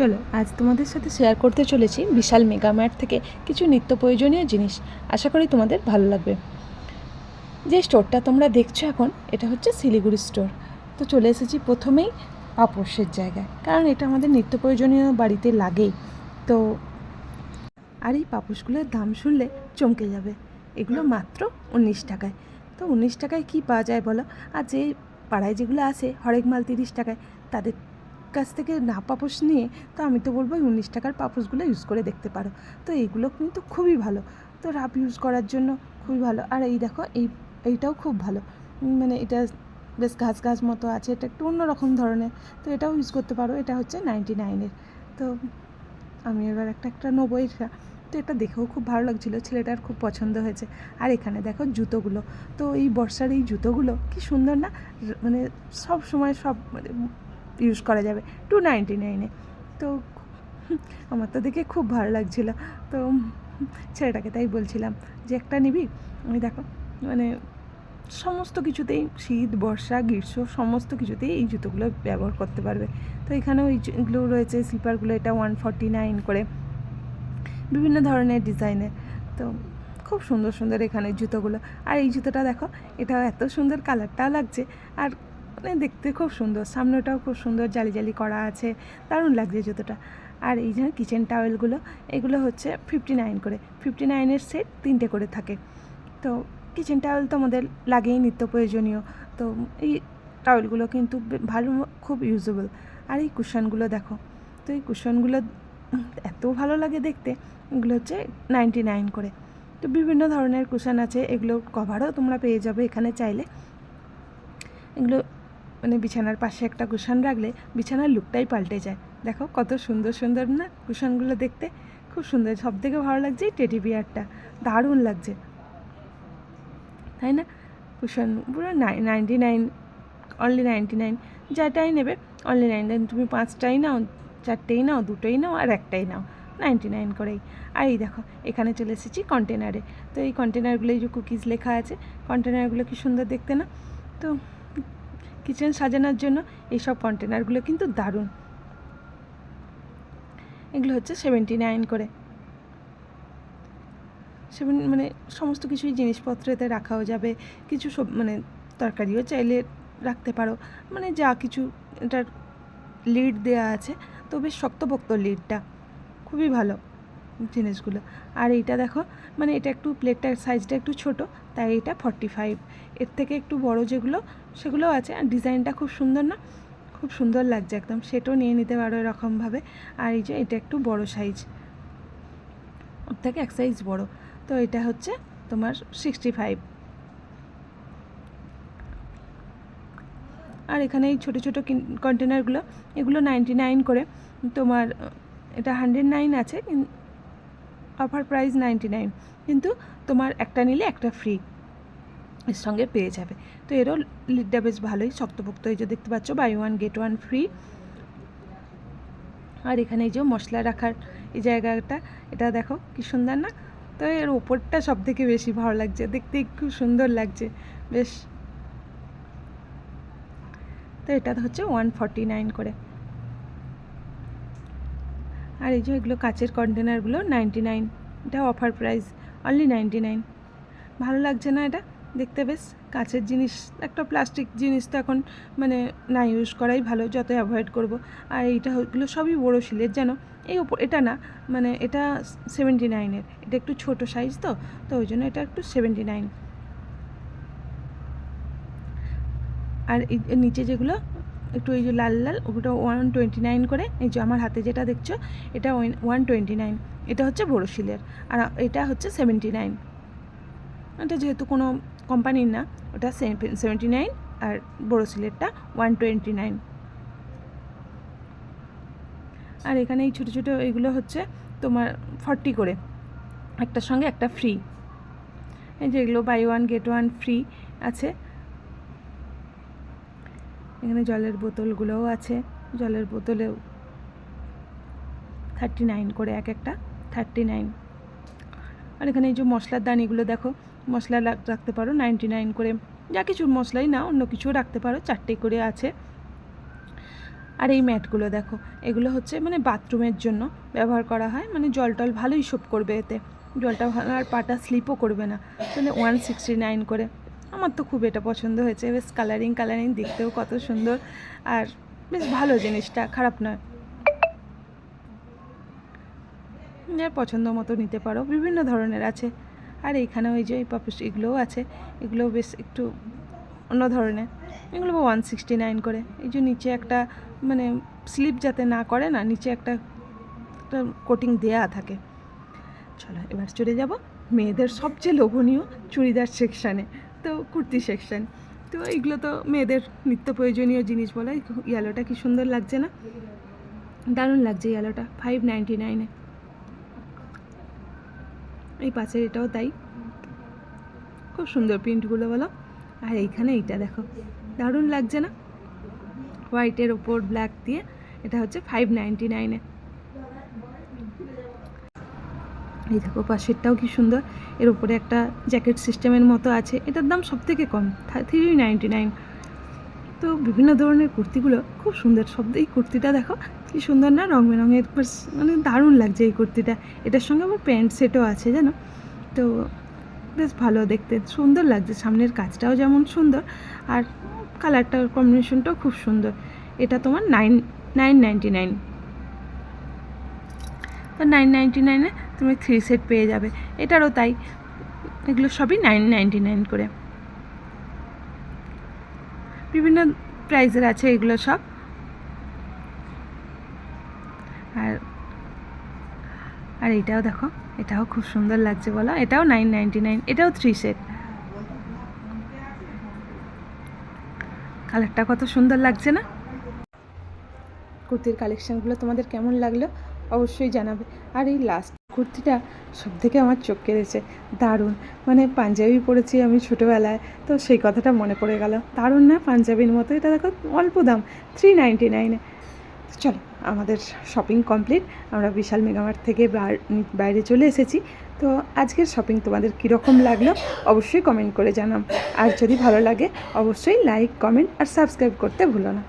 চলো, আজ তোমাদের সাথে শেয়ার করতে চলেছি বিশাল মেগামার্ট থেকে কিছু নিত্য প্রয়োজনীয় জিনিস। আশা করি তোমাদের ভালো লাগবে। যে স্টোরটা তোমরা দেখছ এখন, এটা হচ্ছে শিলিগুড়ি স্টোর তো চলে এসেছি প্রথমেই পাপোশের জায়গায়, কারণ এটা আমাদের নিত্য প্রয়োজনীয় বাড়িতে লাগেই। তো আর এই পাপোশগুলোর দাম শুনলে চমকে যাবে। এগুলো মাত্র উনিশ টাকায়। তো উনিশ টাকায় কি পাওয়া যায় বলো? আর যে পাড়ায় যেগুলো আসে হরেক মাল তিরিশ টাকায়, তাদের কাছ থেকে না পাপোশ নিয়ে, তো আমি তো বলব উনিশ টাকার পাপোশগুলো ইউজ করে দেখতে পারো। তো এইগুলো কিন্তু খুবই ভালো। তো রাপ ইউজ করার জন্য খুবই ভালো। আর এই দেখো, এই, এইটাও খুব ভালো। মানে এটা বেশ ঘাস ঘাস মতো আছে, এটা একটু অন্যরকম ধরনের। তো এটাও ইউজ করতে পারো, এটা হচ্ছে নাইনটি নাইনের তো আমি এবার একটা একটা নেব এটা। তো এটা দেখেও খুব ভালো লাগছিল, ছেলেটার খুব পছন্দ হয়েছে। আর এখানে দেখো জুতোগুলো। তো এই বর্ষার এই জুতোগুলো, কি সুন্দর না? মানে সব সময় সব মানে ইউজ করা যাবে। টু নাইনটি নাইনে তো আমার তো দেখে খুব ভালো লাগছিল। তো ছেলেটাকে তাই বলছিলাম যে, একটা নিবি? আমি দেখো মানে সমস্ত কিছুতেই শীত, বর্ষা, গ্রীষ্ম, সমস্ত কিছুতেই এই জুতোগুলো ব্যবহার করতে পারবে। তো এখানেও এইগুলো রয়েছে, স্লিপারগুলো এটা ওয়ান ফর্টি নাইন করে। বিভিন্ন ধরনের ডিজাইনের তো খুব সুন্দর সুন্দর এখানে জুতোগুলো। আর এই জুতোটা দেখো, এটাও এত সুন্দর কালারটাও লাগছে। আর মানে দেখতে খুব সুন্দর, সামনেটাও খুব সুন্দর জালি জালি করা আছে, দারুণ লাগছে জুতোটা। আর এই যে কিচেন টাওয়েলগুলো এগুলো হচ্ছে ফিফটি নাইন করে ফিফটি নাইনের সেট তিনটে করে থাকে। তো কিচেন টাওয়েল তো আমাদের লাগেই নিত্য প্রয়োজনীয়, তো এই টাওয়েলগুলো কিন্তু ভালো, খুব ইউজেবল আর এই কুশনগুলো দেখো, তো এই কুশনগুলো এত ভালো লাগে দেখতে, এগুলো হচ্ছে নাইনটি নাইন করে। তো বিভিন্ন ধরনের কুশন আছে এগুলো কভারও তোমরা পেয়ে যাবে এখানে চাইলে। এগুলো মানে বিছানার পাশে একটা কুশন রাখলে বিছানার লুকটাই পাল্টে যায়। দেখো কত সুন্দর সুন্দর না কুশনগুলো দেখতে। খুব সুন্দর সব থেকে ভালো লাগছে এই টেডি বিয়ারটা। দারুণ লাগছে। তাই না? কুশন পুরো ninety nine only ninety nine যাটাই নেবে অনলি নাইন নাইন তুমি পাঁচটাই নাও, চারটেই নাও, দুটোই নাও আর একটাই নাও নাইনটি নাইন করেই। আর এই দেখো, এখানে চলে এসেছি কন্টেনারে তো এই কন্টেনারগুলো এই যে কুকিজ লেখা আছে কন্টেনারগুলো কি সুন্দর দেখতে না? তো কিচেন সাজানোর জন্য এইসব কন্টেনারগুলো কিন্তু দারুণ। এগুলো হচ্ছে সেভেন্টি নাইন করে। সেভেন মানে সমস্ত কিছুই জিনিসপত্র এতে রাখাও যাবে, কিছু সব মানে তরকারিও চাইলে রাখতে পারো। মানে যা কিছু এটার লিড দেওয়া আছে, তো বেশ শক্তপোক্ত লিডটা খুবই ভালো জিনিসগুলো। আর এইটা দেখো মানে এটা একটু প্লেটটার সাইজটা একটু ছোট, তাই এটা ফর্টি ফাইভ এর থেকে একটু বড় যেগুলো সেগুলো আছে আর ডিজাইনটা খুব সুন্দর না? খুব সুন্দর লাগছে একদম। সেটাও নিয়ে নিতে পারো এরকমভাবে। আর এই যে এটা একটু বড় সাইজ ওর থেকে এক সাইজ বড়। তো এটা হচ্ছে তোমার সিক্সটি ফাইভ আর এখানে এই ছোটো ছোটো কন্টেনারগুলো এগুলো নাইনটি নাইন করে। তোমার, এটা হান্ড্রেড নাইন আছে অফার প্রাইস নাইনটি নাইন কিন্তু তোমার একটা নিলে একটা ফ্রি এর সঙ্গে পেয়ে যাবে। তো এরও লিডটা বেশ ভালোই শক্তপোক্ত। এই যে দেখতে পাচ্ছ buy one get one free আর এখানে এই যে মশলা রাখার এই জায়গাটা, এটা দেখো কি সুন্দর না? তো এর ওপরটা সব থেকে বেশি ভালো লাগছে। দেখতে খুব সুন্দর লাগছে, বেশ। তো এটা হচ্ছে ওয়ান ফর্টি নাইন করে। আর এই যে এগুলো কাচের কন্টেনারগুলো নাইনটি নাইন এটা offer price only ninety nine ভালো লাগছে না এটা? দেখতে বেশ কাচের জিনিস। একটা প্লাস্টিক জিনিস তো এখন মানে না ইউজ করাই ভালো, যতই অ্যাভয়েড করব। আর এইটা এগুলো সবই বড়ো শিলের যেন। এই ওপর, এটা না মানে এটা সেভেন্টি নাইনের এটা একটু ছোট সাইজ তো তো ওই জন্য এটা একটু সেভেন্টি নাইন আর নিচে যেগুলো, একটু এই যে লাল লাল, ওগুলো ওয়ান টোয়েন্টি নাইন করে। এই যে আমার হাতে যেটা দেখছ, এটা ওয়ান টোয়েন্টি নাইন এটা হচ্ছে বড়ো শিলের আর এটা হচ্ছে সেভেন্টি নাইন এটা যেহেতু কোনো কোম্পানির না, ওটা সেভেন্টি নাইন আর বড়ো সিলেটটা ওয়ান টোয়েন্টি নাইন আর এখানে এই ছোটো ছোটো এইগুলো হচ্ছে তোমার ফর্টি করে, একটার সঙ্গে একটা ফ্রি এই যে এগুলো buy one get one free আছে। এখানে জলের বোতলগুলোও আছে, জলের বোতলেও থার্টি নাইন করে এক একটা থার্টি নাইন আর এখানে এই যে মশলার দানিগুলো দেখো মশলা রাখতে পারো নাইনটি নাইন করে। যা কিছু মশলাই না, অন্য কিছুও রাখতে পারো, চারটে করে আছে। আর এই ম্যাটগুলো দেখো, এগুলো হচ্ছে মানে বাথরুমের জন্য ব্যবহার করা হয়। মানে জল টল ভালোই শোপ করবে এতে। জলটা ভালো আর পাটা স্লিপও করবে না। মানে ওয়ান সিক্সটি নাইন করে। আমার তো খুব এটা পছন্দ হয়েছে। বেশ কালারিং কালারিং দেখতেও কত সুন্দর। আর বেশ ভালো জিনিসটা, খারাপ নয়। পছন্দ মতো নিতে পারো। বিভিন্ন ধরনের আছে। আর এইখানে ওই যে এই পাপস এগুলোও আছে। এগুলো বেশ একটু অন্য ধরনের। এগুলো ওয়ান সিক্সটি নাইন করে। এই যে নিচে একটা মানে স্লিপ যাতে না করে না, নিচে একটা একটা কোটিং দেয়া থাকে। চলো এবার চলে যাব মেয়েদের সবচেয়ে লোভনীয় চুড়িদার সেকশানে তো কুর্তি সেকশান তো এইগুলো তো মেয়েদের নিত্য প্রয়োজনীয় জিনিস বলে ইয়ালোটা কি সুন্দর লাগছে না? দারুণ লাগছে ইয়েলোটা ফাইভ নাইনটি নাইনে এই পাশের এটাও তাই। খুব সুন্দর প্রিন্টগুলো বলো। আর এইখানে এইটা দেখো। দারুণ লাগছে না? হোয়াইটের ওপর ব্ল্যাক দিয়ে এটা হচ্ছে ফাইভ নাইনটি নাইনে এই দেখো পাশেরটাও কি সুন্দর। এর উপরে একটা জ্যাকেট সিস্টেমের মতো আছে। এটার দাম সব থেকে কম থ্রি নাইনটি নাইন তো বিভিন্ন ধরনের কুর্তিগুলো, খুব সুন্দর। সব এই কুর্তিটা দেখো। কি সুন্দর না রং বেরঙের মানে দারুণ লাগছে এই কুর্তিটা। এটার সঙ্গে আবার প্যান্ট সেটও আছে, জানো? তো বেশ ভালো দেখতে। সুন্দর লাগছে। সামনের কাজটাও যেমন সুন্দর, আর কালারটার কম্বিনেশনটাও খুব সুন্দর। এটা তোমার নাইন নাইন নাইনটি নাইন। তো নাইন নাইনটি নাইনে তুমি থ্রি সেট পেয়ে যাবে। এটারও তাই। এগুলো সবই নাইন নাইনটি নাইন করে। বিভিন্ন প্রাইজের আছে এগুলো সব আর আর এটাও দেখো, এটাও খুব সুন্দর লাগছে বলো। এটাও নাইন নাইনটি নাইন এটাও থ্রি সেট কালারটা কত সুন্দর লাগছে না? কুর্তির কালেকশানগুলো তোমাদের কেমন লাগল অবশ্যই জানাবে। আর এই লাস্ট কুর্তিটা সব থেকে আমার চোখ কেড়েছে। দারুণ। মানে পাঞ্জাবি পরেছি আমি ছোটোবেলায়, তো সেই কথাটা মনে পড়ে গেল। দারুণ না পাঞ্জাবির মতো? এটা দেখো অল্প দাম থ্রি নাইনটি নাইনে চলো, আমাদের শপিং কমপ্লিট আমরা বিশাল মেগামার্ট থেকে বাইরে চলে এসেছি। তো আজকের শপিং তোমাদের কীরকম লাগল অবশ্যই কমেন্ট করে জানাম আর যদি ভালো লাগে, অবশ্যই লাইক কমেন্ট আর সাবস্ক্রাইব করতে ভুলো না।